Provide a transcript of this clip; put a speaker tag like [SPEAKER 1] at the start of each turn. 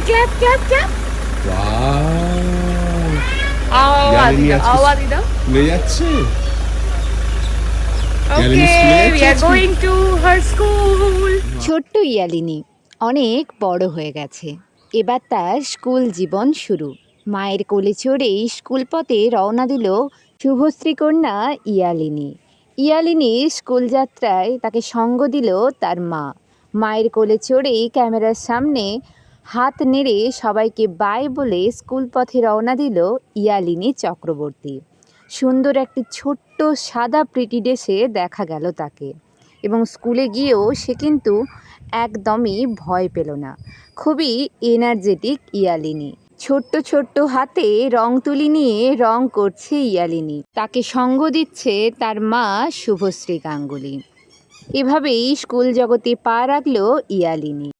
[SPEAKER 1] Clap clap clap! আওয়াজ দাও
[SPEAKER 2] যাচ্ছে?
[SPEAKER 3] ছোট্ট ইয়ালিনী অনেক বড় হয়ে গেছে। এবার তার স্কুল জীবন শুরু। মায়ের কোলে চড়েই স্কুল পথে রওনা দিল শুভশ্রী কন্যা ইয়ালিনী। ইয়ালিনীর স্কুল যাত্রায় তাকে সঙ্গ দিল তার মা। মায়ের কোলে চড়েই ক্যামেরার সামনে হাত নেড়ে সবাইকে বাই বলে স্কুল পথে রওনা দিল ইয়ালিনী চক্রবর্তী। সুন্দর একটি ছোট্ট সাদা প্রিটি ডেসে দেখা গেল তাকে। এবং স্কুলে গিয়েও সে কিন্তু একদমই ভয় পেল না। খুবই এনার্জেটিক ইয়ালিনী। ছোট্ট ছোট্ট হাতে রং তুলি নিয়ে রং করছে ইয়ালিনী। তাকে সঙ্গ দিচ্ছে তার মা শুভশ্রী গাঙ্গুলি। এভাবেই স্কুল জগতে পা রাখল ইয়ালিনী।